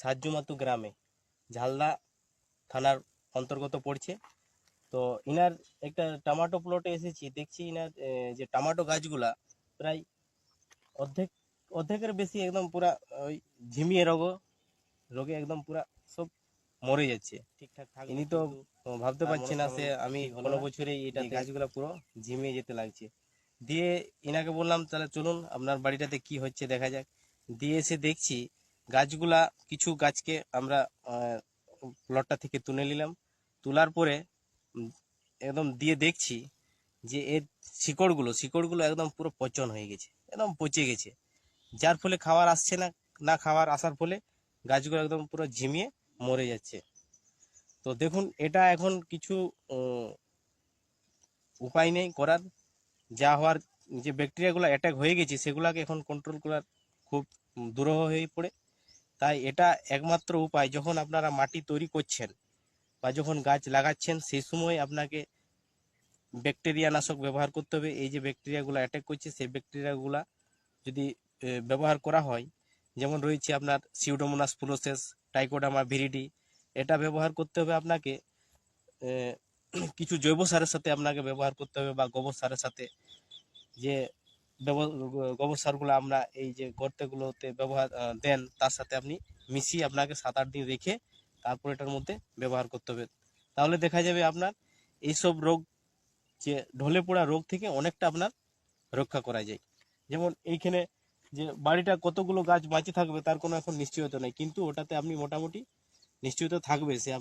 সাহায্যমাতু গ্রামে ঝালদা থানার অন্তর্গত পড়ছে। তো ইনার একটা টমাটো প্লটে এসেছি দেখছি ইনার যে টমাটো গাছগুলা প্রায় অর্ধেক অর্ধেকের বেশি একদম পুরা ওই ঝিমিয়ে রোগ রোগে একদম পুরা সব মরে যাচ্ছে। ঠিকঠাক ইনি তো ভাবতে পারছি না সে আমি কোনো বছরে এটা গাছগুলো পুরো ঝিমিয়ে যেতে লাগছে। দিয়ে ইনাকে বললাম তাহলে চলুন আপনার বাড়িটাতে কি হচ্ছে দেখা যাক। দিয়ে এসে দেখছি গাছগুলা, কিছু গাছকে আমরা প্লটটা থেকে তুলে নিলাম। তোলার পরে একদম দিয়ে দেখছি যে এর শিকড়গুলো শিকড়গুলো একদম পুরো পচন হয়ে গেছে, একদম পচে গেছে। যার ফলে খাবার আসছে না না খাবার আসার ফলে গাছগুলো একদম পুরো ঝিমিয়ে মরে যাচ্ছে। তো দেখুন, এটা এখন কিছু উপায় নেই করার। যা হওয়ার, যে ব্যাকটেরিয়াগুলো অ্যাটাক হয়ে গেছে, সেগুলোকে এখন কন্ট্রোল করার খুব দুরূহ হয়ে পড়ে। তাই এটা একমাত্র উপায় যখন আপনারা মাটি তৈরি করছেন বা যখন গাছ লাগাচ্ছেন সেই সময় আপনাকে ব্যাকটেরিয়া নাশক ব্যবহার করতে হবে। এই যে ব্যাকটেরিয়াগুলো অ্যাটাক করছে, সেই ব্যাকটেরিয়াগুলা যদি ব্যবহার করা হয়, যেমন রয়েছে আপনার সিউডোমোনাস ফুলোসেস টাইকোডামা ভিরিডি এটা ব্যবহার করতে হবে আপনাকে কিছু জৈব সারের সাথে আপনাকে ব্যবহার করতে হবে বা গোবর সারের সাথে। যে গোবর সারগুলো আমরা এই যে গর্তেগুলোতে ব্যবহার দেন তার সাথে আপনি মিশিয়ে আপনাকে সাত আট দিন রেখে তারপর এটার মধ্যে ব্যবহার করতে হবে। তাহলে দেখা যাবে আপনার এইসব রোগ যে ঢলে পড়া রোগ থেকে অনেকটা আপনার রক্ষা করা যায়। যেমন এইখানে যে বাড়িটা কতগুলো গাছ বাঁচে থাকবে তার কোনো এখন নিশ্চয়তা নেই, কিন্তু ওটাতে আপনি মোটামুটি নিশ্চয়তা থাকবে, সে আপনি